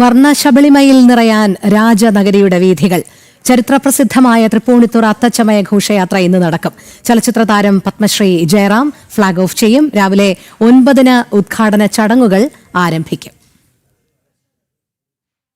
വർണശബളിമയിൽ നിറയാൻ രാജനഗരിയുടെ വീഥികൾ. ചരിത്രപ്രസിദ്ധമായ തൃപ്പൂണിത്തുറ അത്തച്ചമയ ഘോഷയാത്ര ഇന്ന് നടക്കും. ചലച്ചിത്ര താരം പത്മശ്രീ ജയറാം ഫ്ളാഗ് ഓഫ് ചെയ്യും. രാവിലെ ഒൻപതിന് ഉദ്ഘാടന ചടങ്ങുകൾ ആരംഭിക്കും.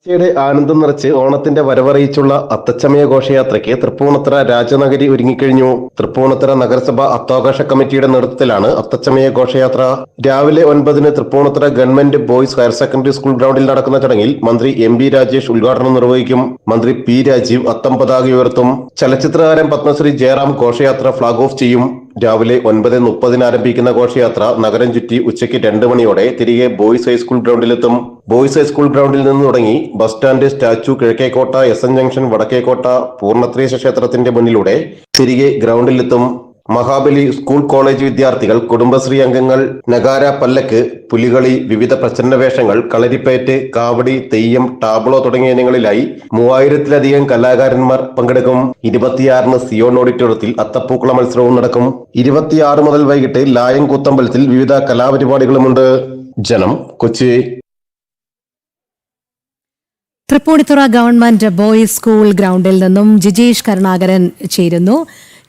യുടെ ആനന്ദം നിറച്ച് ഓണത്തിന്റെ വരവറിയിച്ചുള്ള അത്തച്ചമയ ഘോഷയാത്രയ്ക്ക് തൃപ്പൂണിത്തുറ രാജനഗരി ഒരുങ്ങിക്കഴിഞ്ഞു. തൃപ്പൂണിത്തുറ നഗരസഭ അത്താഘോഷ കമ്മിറ്റിയുടെ നേതൃത്വത്തിലാണ് അത്തച്ചമയ ഘോഷയാത്ര. രാവിലെ ഒൻപതിന് Thrippunithura government boys higher secondary school ഗ്രൗണ്ടിൽ നടക്കുന്ന ചടങ്ങിൽ മന്ത്രി എം ബി രാജേഷ് ഉദ്ഘാടനം നിർവഹിക്കും. മന്ത്രി പി രാജീവ് അത്തം പതാക ഉയർത്തും. ചലച്ചിത്രകാരൻ പത്മശ്രീ ജയറാം ഘോഷയാത്ര ഫ്ളാഗ് ഓഫ് ചെയ്യും. രാവിലെ ഒൻപത് മുപ്പതിന് ആരംഭിക്കുന്ന ഘോഷയാത്ര നഗരം ചുറ്റി ഉച്ചയ്ക്ക് രണ്ട് മണിയോടെ തിരികെ ബോയ്സ് ഹൈസ്കൂൾ ഗ്രൗണ്ടിലെത്തും. ബോയ്സ് ഹൈസ്കൂൾ ഗ്രൗണ്ടിൽ നിന്ന് തുടങ്ങി bus stand statue Kizhakkekotta S N junction Vadakkekotta Poornathrayeesa ക്ഷേത്രത്തിന്റെ മുന്നിലൂടെ തിരികെ ഗ്രൗണ്ടിലെത്തും. മഹാബലി സ്കൂൾ കോളേജ് വിദ്യാർത്ഥികൾ കുടുംബശ്രീ അംഗങ്ങൾ നഗാര പല്ലക്ക് പുലികളി വിവിധ പ്രസന്ന വേഷങ്ങൾ കളരിപ്പേറ്റ് കാവടി തെയ്യം ടാബ്ലോ തുടങ്ങിയ ഇനങ്ങളിലായി മൂവായിരത്തിലധികം കലാകാരന്മാർ പങ്കെടുക്കും. ഇരുപത്തിയാറിന് സിയോൺ ഓഡിറ്റോറിയത്തിൽ അത്തപ്പൂക്കള മത്സരവും നടക്കും. ഇരുപത്തിയാറ് മുതൽ വൈകിട്ട് ലായം കൂത്തമ്പലത്തിൽ വിവിധ കലാപരിപാടികളുമുണ്ട്. Janam Kochi. Thrippunithura government boys school ഗ്രൗണ്ടിൽ നിന്നും ജിജീഷ് കരുണാകരൻ ചേരുന്നു.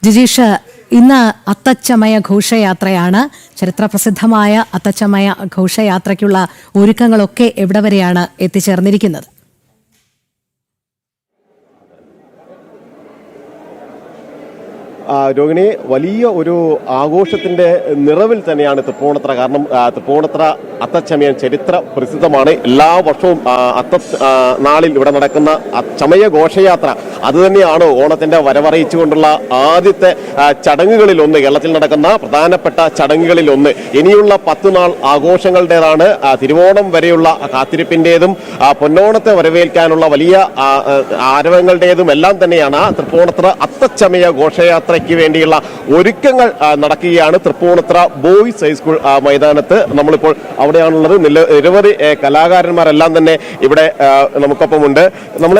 ജിജീഷ് ഇന്ന് അത്തച്ചമയ ഘോഷയാത്രയാണ്. ചരിത്രപ്രസിദ്ധമായ അത്തച്ചമയ ഘോഷയാത്രയ്ക്കുള്ള ഒരുക്കങ്ങളൊക്കെ എവിടെ വരെയാണ് എത്തിച്ചേർന്നിരിക്കുന്നത്? രോഹിണി വലിയ ഒരു ആഘോഷത്തിന്റെ നിറവിൽ തന്നെയാണ് തൃപ്പൂണത്ര കാരണം തൃപ്പൂണത്ര അത്തച്ചമയൻ അത്തച്ചമയം ചരിത്ര പ്രസിദ്ധമാണ്. എല്ലാ വർഷവും അത്ത നാളിൽ ഇവിടെ നടക്കുന്ന അച്ചമയ ചമയ ഘോഷയാത്ര അത് തന്നെയാണ് ഓണത്തിന്റെ വരവറിയിച്ചുകൊണ്ടുള്ള ആദ്യത്തെ ചടങ്ങുകളിൽ ഒന്ന് കേരളത്തിൽ നടക്കുന്ന പ്രധാനപ്പെട്ട ചടങ്ങുകളിൽ ഒന്ന് ഇനിയുള്ള പത്ത് നാൾ ആഘോഷങ്ങളുടേതാണ് തിരുവോണം വരെയുള്ള കാത്തിരിപ്പിന്റേതും പൊന്നോണത്തെ വരവേൽക്കാനുള്ള വലിയ ആരവങ്ങളുടേതും എല്ലാം തന്നെയാണ് തൃപ്പൂണത്ര അത്തച്ചമയ അത്തച്ചമയ ഘോഷയാത്രയ്ക്ക് വേണ്ടിയുള്ള ഒരുക്കങ്ങൾ നടക്കുകയാണ് തൃപ്പൂണിത്ര ബോയ്സ് ഹൈസ്കൂൾ മൈതാനത്ത്. നമ്മളിപ്പോൾ അവിടെയാണുള്ളത്. നിരവധി കലാകാരന്മാരെല്ലാം തന്നെ ഇവിടെ നമുക്കൊപ്പം ഉണ്ട് നമ്മൾ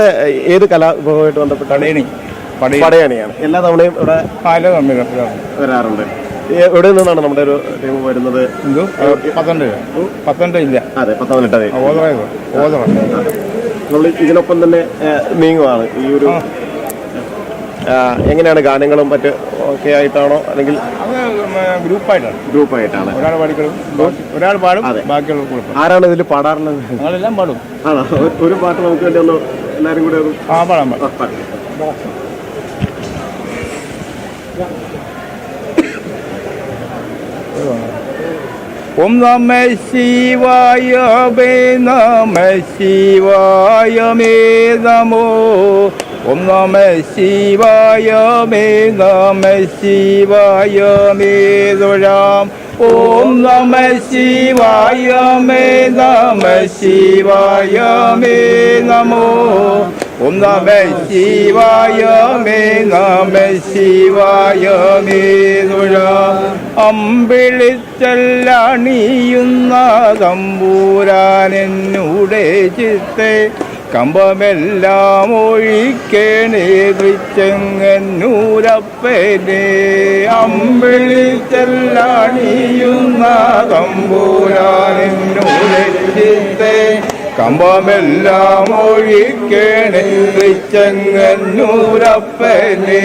ഏത് കലാവിഭവമായിട്ട് ബന്ധപ്പെട്ടാണ്? പടയണി. പടയണി. പടയണിയാണ്. എല്ലാ തവണയും ഇവിടെ പാല വരാറുണ്ട്. എവിടെ നിന്നാണ് നമ്മുടെ ഒരു ടീം വരുന്നത്? പത്തനംതിട്ട. ഇല്ല അതെ പത്തനംതിട്ട. നമ്മൾ ഇതിനൊപ്പം തന്നെ നീങ്ങുവാണ്. ഈ ഒരു എങ്ങനെയാണ് ഗാനങ്ങളും മറ്റ് ഒക്കെ ആയിട്ടാണോ? അല്ലെങ്കിൽ ഗ്രൂപ്പായിട്ടാണ്. ഗ്രൂപ്പായിട്ടാണ്. ഒരാൾ പാടിക്കളും ഒരാൾ പാടും ബാക്കിയുള്ള ആരാണ് ഇതിൽ പാടാറുള്ളത്? ഞങ്ങളെല്ലാം പാടും. ആണോ? ഒരു- പാട്ട് നമുക്ക് വേണ്ടി ഒന്ന് എല്ലാവരും കൂടെ ആ പാടാം പാടാം ആ, പാടി. ഓം നമ ശിവായ വേ നമ ശിവായ മേ നമോ. ഓം നമ ശിവായ മേ നമ ശിവായ മേ ദുരാം ഓം നമ ശിവായ മേ നമ ശിവായ മേ നമോ. ഓം നമ ശിവായ മേ നമ ശിവായ മേ ദുരാം അമ്പിളിച്ചല്ലണിയുന്ന തമ്പൂരാനെന്നൂടെ ചിത്തെ കമ്പമെല്ലാം ഒഴിക്കേണേ തൃച്ചെങ്ങന്നൂരപ്പനെ അമ്പിളിച്ചല്ലണിയുന്ന തമ്പൂരാനെന്നൂടെ ചിത്തെ കമ്പമെല്ലാം ഒഴിക്കേണേ തൃച്ചെങ്ങന്നൂരപ്പനെ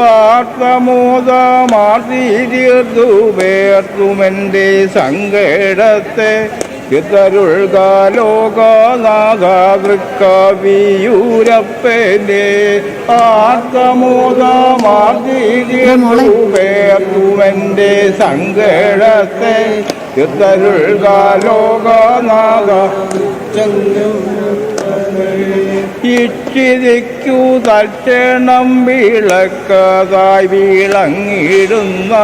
ആത്മമോദമാർത്തീർന്നു വേർത്തുമെന്റെ സങ്കടത്തെ. ചിത്തരുൾകാലോകാനാഗൃക്കവിയൂരപ്പനെ ആത്മമോദമാർത്തീർന്നു വേർത്തുമെന്റെ സങ്കടത്തെ. ചിത്തരുൾകാലോകാനാഗ ഇച്ചിരിക്കു തക്ഷണം വിളക്കതായി വിളങ്ങിടുന്ന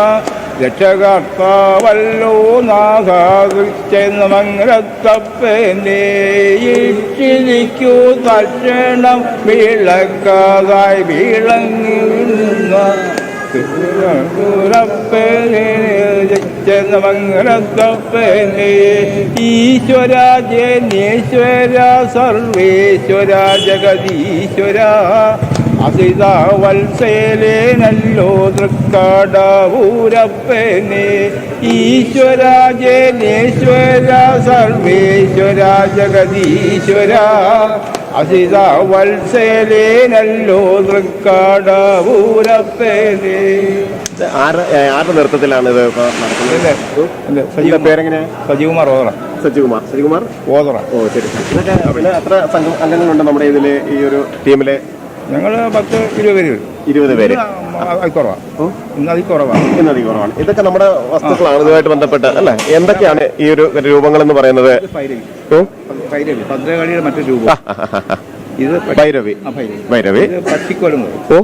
രക്ഷകർത്താവല്ലോ നാഗാകൃഷ്ണമംഗലത്തപ്പനെ ഇച്ചിരിക്കു തക്ഷണം വിളക്കതായി വിളങ്ങിടുന്ന മംഗലത്തപ്പനെ ഈശ്വര ജനേശ്വര സർവേശ്വര ജഗതീശ്വര അസിത വത്സേലേനല്ലോ തൃക്കടവൂരപ്പനെ ഈശ്വര ജനേശ്വര സർവേശ്വര ജഗദീശ്വര അസിത വത്സേലേനല്ലോ തൃക്കടവൂരപ്പനെ ഇത് ആറ് ആരുടെ നൃത്തത്തിലാണ് ഇത് നടക്കുന്നത്? ഇതിന്റെ പേരെങ്ങനെയാ സജീവകുമാർ ഓതറ സജികുമാർ സജികുമാർ ഓതറ ഓ ശരി. ഇതൊക്കെ പിന്നെ എത്ര സംഘം അംഗങ്ങളുണ്ട് നമ്മുടെ ഇതിൽ ഈ ഒരു ടീമിലെ. ഞങ്ങൾ പത്ത് ഇരുപത് പേര് വരും. ഇരുപത് പേര്. കുറവാണ്. ഇതൊക്കെ നമ്മുടെ വസ്തുക്കളാണ് ഇതുമായിട്ട് ബന്ധപ്പെട്ട് അല്ലേ? എന്തൊക്കെയാണ് ഈ ഒരു രൂപങ്ങൾ എന്ന് പറയുന്നത് മറ്റൊരു രൂപം. ഇത് ഭൈരവി. ഓ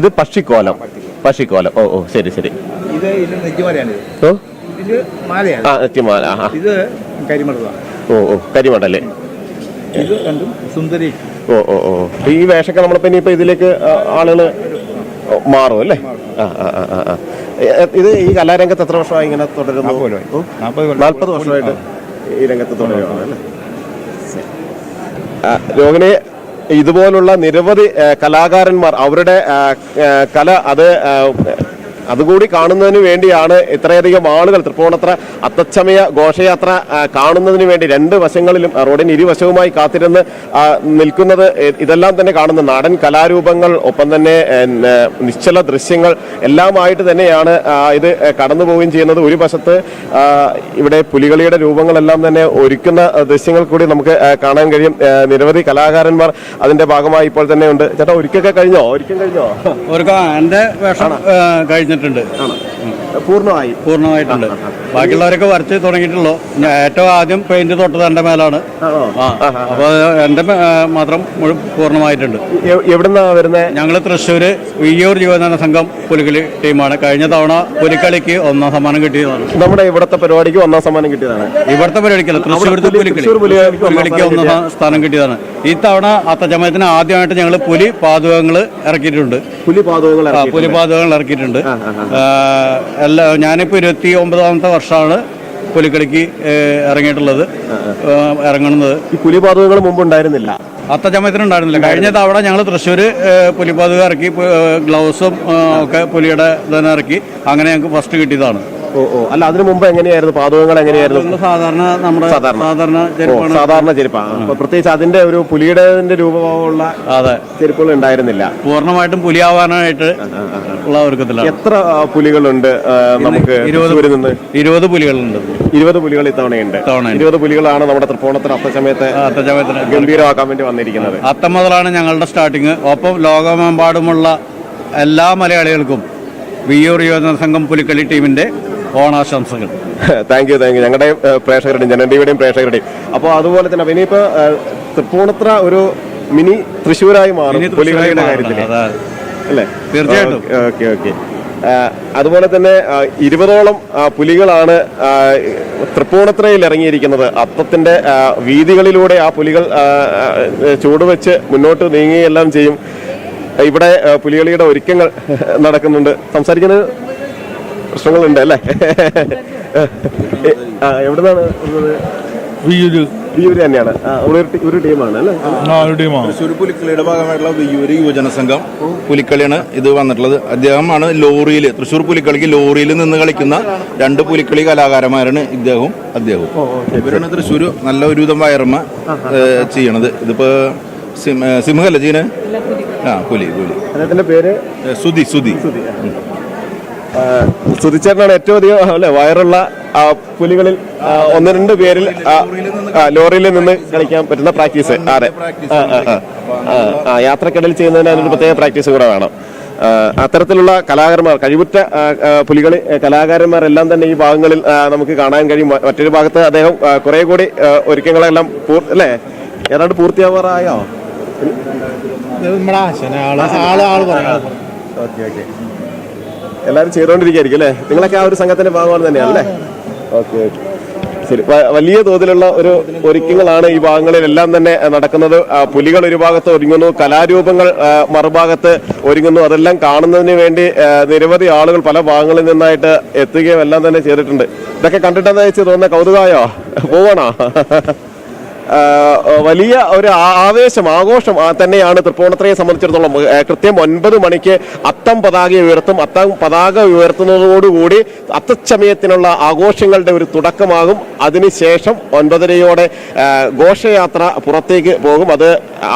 ഇത് പക്ഷിക്കോലം പക്ഷിക്കോലം. ഓ ഓ ശരി ശരി. ഇത് ഇത് ഓ ഇത് മാലയാണ്. ഇത് കരിമൃതമാണ് ഓ ഓ കരിമടല്ലേ ഇത് രണ്ടും സുന്ദരി. ഓ ഓ ഓ. ഈ വേഷമൊക്കെ നമ്മളിപ്പോ ഇനിയിപ്പോ ഇതിലേക്ക് ആളുകൾ മാറും അല്ലേ? ആ ആ ആ, ആ ആ. എ- എ- ഇത് ഈ കലാരംഗത്ത് എത്ര വർഷമായി ഇങ്ങനെ തുടരുന്നു? നാൽപ്പത് വർഷമായിട്ട് ഈ രംഗത്ത് തുടരുകയാണ് അല്ലേ? ആ, രോഹിണി ഇതുപോലുള്ള നിരവധി ആ, കലാകാരന്മാർ അവരുടെ ആ, ആ, കല അത് ആ, അതുകൂടി കാണുന്നതിന് വേണ്ടിയാണ് ഇത്രയധികം ആളുകൾ തൃപ്പൂണിത്ര അത്തച്ചമയ ഘോഷയാത്ര കാണുന്നതിന് വേണ്ടി രണ്ട് വശങ്ങളിലും റോഡിന് ഇരുവശവുമായി കാത്തിരുന്ന് നിൽക്കുന്നത് ഇതെല്ലാം തന്നെ കാണുന്ന നാടൻ കലാരൂപങ്ങൾ ഒപ്പം തന്നെ നിശ്ചല ദൃശ്യങ്ങൾ എല്ലാമായിട്ട് തന്നെയാണ് ഇത് കടന്നു പോവുകയും ചെയ്യുന്നത്. ഒരു വശത്ത് ഇവിടെ പുലികളിയുടെ രൂപങ്ങളെല്ലാം തന്നെ ഒരുക്കുന്ന ദൃശ്യങ്ങൾ കൂടി നമുക്ക് കാണാൻ കഴിയും. നിരവധി കലാകാരന്മാർ അതിന്റെ ഭാഗമായി ഇപ്പോൾ തന്നെ ഉണ്ട്. ചേട്ടാ ഒരിക്കൊക്കെ കഴിഞ്ഞോ? ഒരിക്കൽ കഴിഞ്ഞോ? ഒരു കാ- എന്റെ വേഷം ഏ, കഴിഞ്ഞിട്ടുണ്ട് പൂർണമായി. പൂർണമായിട്ടുണ്ട്. ബാക്കിയുള്ളവരൊക്കെ വരച്ച് തുടങ്ങിയിട്ടുള്ളൂ. ഞാൻ ഏറ്റവും ആദ്യം പെയിന്റ് തൊട്ടത് എന്റെ മേലാണ്. ആണോ? ആ അപ്പൊ എന്റെ മാത്രം പൂർണമായിട്ടുണ്ട്. എ- എവിടുന്നാ വരുന്നേ? ഞങ്ങൾ തൃശ്ശൂര് വിയ്യൂർ ജീവനാന സംഘം പുലികളി ടീമാണ്. കഴിഞ്ഞ തവണ പുലിക്കളിക്ക് ഒന്നാം സമ്മാനം കിട്ടിയതാണ്. നമ്മുടെ ഇവിടുത്തെ പരിപാടിക്ക് ഒന്നാം സമ്മാനം കിട്ടിയതാണ്. ഇവിടുത്തെ പരിപാടിക്കല്ല തൃശ്ശൂരത്തെ പുലിക്കളി. തൃശ്ശൂർ പുലികളിക്ക് ഒന്നാം സ്ഥാനം കിട്ടിയതാണ്. ഈ തവണ അത്തച്ചമയത്തിന് ആദ്യമായിട്ട് ഞങ്ങൾ പുലി പാതകങ്ങൾ ഇറക്കിയിട്ടുണ്ട്. പുലി പാതകങ്ങൾ പുലി പാതകങ്ങൾ ഇറക്കിയിട്ടുണ്ട്. ആ, എല്ലാ ഞാനിപ്പോൾ ഇരുപത്തി ഒമ്പതാമത്തെ വർഷമാണ് പുലിക്കളിക്ക് ഇറങ്ങിയിട്ടുള്ളത്. ഇറങ്ങുന്നത്. ഈ പുലിപാതകൾ മുമ്പ് ഉണ്ടായിരുന്നില്ല അത്തച്ചമയത്തിന് ഉണ്ടായിരുന്നില്ല. കഴിഞ്ഞ തവണ ഞങ്ങൾ തൃശ്ശൂർ പുലിപാതക ഇറക്കി ഗ്ലൗസും ഒക്കെ പുലിയുടെ ഇറക്കി. അങ്ങനെ ഞങ്ങൾക്ക് ഫസ്റ്റ് കിട്ടിയതാണ്. ഓ ഓ. അല്ല അതിനു മുമ്പ് എങ്ങനെയായിരുന്നു? പാതകങ്ങൾ എങ്ങനെയായിരുന്നു? സാധാരണ നമ്മുടെ സാധാരണ. സാധാരണ ചെരുപ്പാണ്. സാധാരണ ചെരുപ്പാണ് അപ്പൊ പ്രത്യേകിച്ച് അതിന്റെ ഒരു പുലിയുടെ രൂപമുള്ള അതെ. ചെരുപ്പുകൾ ഉണ്ടായിരുന്നില്ല. പൂർണമായിട്ടും പുലിയാവാനായിട്ട് ഉള്ള ഒരുക്കത്തിലാണ്. എത്ര പുലികളുണ്ട് നമുക്ക് ഇരുപത് പുലികളുണ്ട്. ഇരുപത് പുലികൾ ഇത്തവണയുണ്ട്. ഇരുപത് പുലികളാണ് നമ്മുടെ തൃപ്പൂണിത്തറ അത്തസമയത്തെ അത്തസമയത്തിന് ഗംഭീരമാക്കാൻ വേണ്ടി വന്നിരിക്കുന്നത്. അത്തം മുതലാണ് ഞങ്ങളുടെ സ്റ്റാർട്ടിങ്. ഒപ്പം ലോകമെമ്പാടുമുള്ള എല്ലാ മലയാളികൾക്കും വിയ്യൂർ യുവജന സംഘം പുലിക്കളി ടീമിന്റെ ഓണാശംസകൾ. താങ്ക് യു താങ്ക് യു ഞങ്ങളുടെയും പ്രേക്ഷകരുടെയും ജനന്റിയുടെയും പ്രേക്ഷകരുടെയും. അപ്പോൾ അതുപോലെ തന്നെ ഇനിയിപ്പോൾ തൃപ്പൂണിത്ര ഒരു മിനി തൃശ്ശൂരായി മാറും പുലികളിയുടെ കാര്യത്തിൽ അല്ലേ? തീർച്ചയായിട്ടും. ഓക്കെ ഓക്കെ അതുപോലെ തന്നെ ഇരുപതോളം പുലികളാണ് തൃപ്പൂണിത്രയിൽ ഇറങ്ങിയിരിക്കുന്നത്. അത്തത്തിന്റെ വീതികളിലൂടെ ആ പുലികൾ ചൂടുവെച്ച് മുന്നോട്ട് നീങ്ങുകയെല്ലാം ചെയ്യും. ഇവിടെ പുലികളിയുടെ ഒരുക്കങ്ങൾ നടക്കുന്നുണ്ട്. സംസാരിക്കുന്നത് പ്രശ്നങ്ങളുണ്ട് അല്ലേ? ആ, എവിടുന്നാണ് വരുന്നത്? വിയ്യൂര്. വിയ്യൂര് തന്നെയാണ്. ആ, ഒരു ടി- ഒരു ടീമാണ് അല്ലേ? നാല് ടീമാണ്. തൃശ്ശൂർ പുലിക്കളിയുടെ ഭാഗമായിട്ടുള്ള വിയ്യൂര് യുവജന സംഘം പുലിക്കളിയാണ് ഇത് വന്നിട്ടുള്ളത്. അദ്ദേഹമാണ് ലോറിയിൽ തൃശ്ശൂർ പുലിക്കളിക്ക് ലോറിയിൽ നിന്ന് കളിക്കുന്ന രണ്ട് പുലിക്കളി കലാകാരന്മാരാണ് ഇദ്ദേഹവും അദ്ദേഹവും. ഇവരാണ് തൃശ്ശൂർ നല്ല ഒരുവിധം വയറമ്മ ഏഹ്, ചെയ്യണത്. ഇതിപ്പോ സിംഹല്ലേ ജീന? ആ പുലി പുലി. അദ്ദേഹത്തിന്റെ പേര്? ഏഹ്, സുധി സുധി. സുധിച്ചേട്ടനാണ് ഏറ്റവും അധികം അല്ലെ വയറുള്ള പുലികളിൽ ഒന്ന് രണ്ട് പേരിൽ ലോറിയിൽ നിന്ന് കളിക്കാൻ പറ്റുന്ന പ്രാക്ടീസ്. അതെ. യാത്രക്കിടയിൽ ചെയ്യുന്നതിന് അതിനൊരു പ്രത്യേക പ്രാക്ടീസ് കൂടെ വേണം. അത്തരത്തിലുള്ള കലാകാരന്മാർ കഴിവുറ്റ പുലികളി കലാകാരന്മാരെല്ലാം തന്നെ ഈ ഭാഗങ്ങളിൽ നമുക്ക് കാണാൻ കഴിയും. മറ്റൊരു ഭാഗത്ത് അദ്ദേഹം കുറെ കൂടി ഒരുക്കങ്ങളെല്ലാം അല്ലേ? ഏതാണ്ട് പൂർത്തിയാവാറായോ? Okay okay. എല്ലാവരും ചെയ്തുകൊണ്ടിരിക്കുകയായിരിക്കും അല്ലേ? നിങ്ങളൊക്കെ ആ ഒരു സംഘത്തിന്റെ ഭാഗമാണ് തന്നെയാണ് അല്ലേ? Okay okay. ശരി. വലിയ തോതിലുള്ള ഒരു ഒരുക്കങ്ങളാണ് ഈ ഭാഗങ്ങളിലെല്ലാം തന്നെ നടക്കുന്നത്. പുലികൾ ഒരു ഭാഗത്ത് ഒരുങ്ങുന്നു കലാരൂപങ്ങൾ മറുഭാഗത്ത് ഒരുങ്ങുന്നു. അതെല്ലാം കാണുന്നതിന് വേണ്ടി നിരവധി ആളുകൾ പല ഭാഗങ്ങളിൽ നിന്നായിട്ട് എത്തുകയും എല്ലാം തന്നെ ചെയ്തിട്ടുണ്ട്. ഇതൊക്കെ കണ്ടിട്ടെന്ന് വെച്ച് തോന്നുന്ന? കൗതുകമായോ പോവാണോ? വലിയ ഒരു ആവേശം ആഘോഷം തന്നെയാണ് തൃപ്പൂണിത്തറയെ സംബന്ധിച്ചിടത്തോളം കൃത്യം ഒൻപത് മണിക്ക് അത്തം പതാക ഉയർത്തും. അത്തം പതാക ഉയർത്തുന്നതോടുകൂടി അത്തച്ചമയത്തിനുള്ള ആഘോഷങ്ങളുടെ ഒരു തുടക്കമാകും. അതിനുശേഷം ഒൻപതരയോടെ ഘോഷയാത്ര പുറത്തേക്ക് പോകും. അത്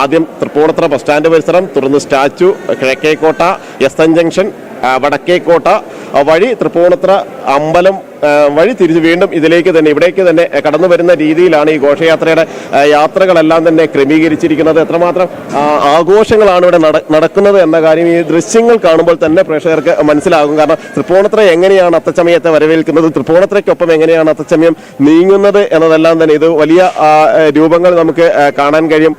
ആദ്യം തൃപ്പൂണിത്തറ ബസ് സ്റ്റാൻഡ് പരിസരം തുടർന്ന് statue Kizhakkekotta S N junction Vadakkekotta വഴി തൃപ്പൂണിത്തറ അമ്പലം വഴി തിരിച്ച് വീണ്ടും ഇതിലേക്ക് തന്നെ ഇവിടേക്ക് തന്നെ കടന്നു വരുന്ന രീതിയിലാണ് ഈ ഘോഷയാത്രയുടെ യാത്രകളെല്ലാം തന്നെ ക്രമീകരിച്ചിരിക്കുന്നത്. എത്രമാത്രം ആഘോഷങ്ങളാണ് ഇവിടെ നടക്കുന്നത് എന്ന കാര്യം ഈ ദൃശ്യങ്ങൾ കാണുമ്പോൾ തന്നെ പ്രേക്ഷകർക്ക് മനസ്സിലാകും. കാരണം തൃപ്പൂണിത്തറ എങ്ങനെയാണ് അത്തച്ചമയത്തെ വരവേൽക്കുന്നത്? തൃപ്പൂണിത്തറയ്ക്കൊപ്പം എങ്ങനെയാണ് അത്തച്ചമയം നീങ്ങുന്നത് എന്നതെല്ലാം തന്നെ ഇത് വലിയ രൂപങ്ങൾ നമുക്ക് കാണാൻ കഴിയും.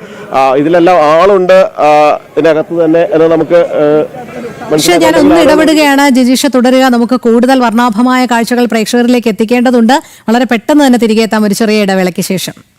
ഇതിലെല്ലാം ആളുണ്ട് ഇതിനകത്ത് തന്നെ നമുക്ക് പക്ഷേ ഞാൻ ഒന്ന് ഇടപെടുകയാണ്. ജിജീഷ തുടരുക. നമുക്ക് കൂടുതൽ വർണാഭമായ കാഴ്ചകൾ പ്രേക്ഷകരിലേക്ക് എത്തിക്കേണ്ടതുണ്ട്. വളരെ പെട്ടെന്ന് തന്നെ തിരികെ എത്താം ഒരു ചെറിയ ഇടവേളയ്ക്ക് ശേഷം.